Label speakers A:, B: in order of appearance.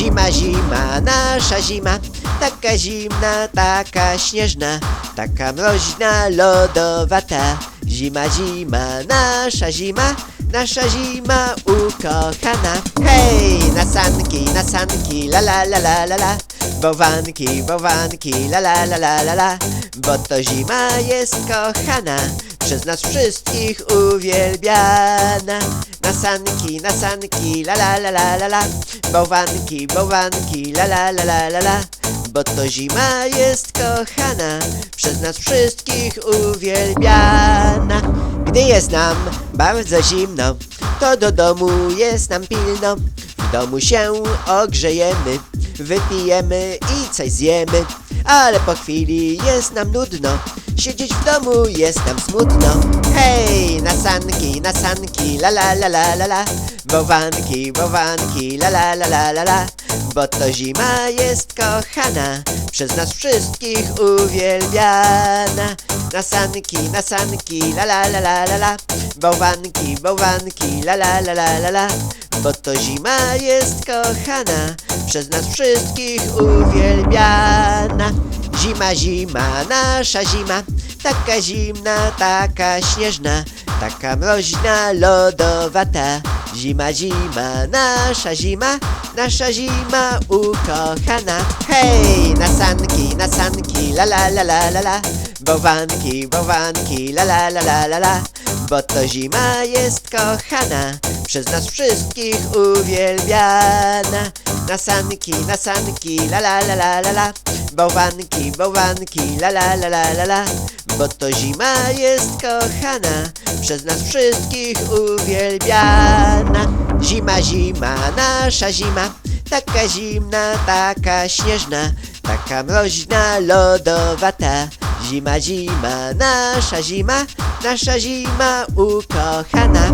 A: Zima, zima, nasza zima, taka zimna, taka śnieżna, taka mroźna, lodowata. Zima, zima, nasza zima, nasza zima ukochana. Hej, na sanki, na sanki, la la la la la la. Bałwanki, bałwanki, la la la la la la. Bo to zima jest kochana, przez nas wszystkich uwielbiana. Na sanki, na sanki, la la la la la la. Bałwanki, bałwanki, la la la la la la. Bo to zima jest kochana, przez nas wszystkich uwielbiana. Gdy jest nam bardzo zimno, to do domu jest nam pilno. W domu się ogrzejemy, wypijemy i coś zjemy. Ale po chwili jest nam nudno, siedzieć w domu jest nam smutno. Hej, na sanki, na sanki, la la la la la la. Bałwanki, bałwanki, la la la la la la. Bo to zima jest kochana, przez nas wszystkich uwielbiana. Na sanki, na sanki, la la la la la la. Bałwanki, bałwanki, la la la la la la. Bo to zima jest kochana, przez nas wszystkich uwielbiana. Zima, zima, nasza zima, taka zimna, taka śnieżna, taka mroźna, lodowata. Zima, zima, nasza zima, nasza zima ukochana. Hej, na sanki, na sanki, la la la la la la. Bałwanki, bałwanki, la la la la la la. Bo to zima jest kochana, przez nas wszystkich uwielbiana. Na sanki, na sanki, la la la la la la. Bałwanki, bałwanki, la la la la la la. Bo to zima jest kochana, przez nas wszystkich uwielbiana. Zima, zima, nasza zima, taka zimna, taka śnieżna, taka mroźna, lodowata. Zima, zima, nasza zima, nasza zima ukochana.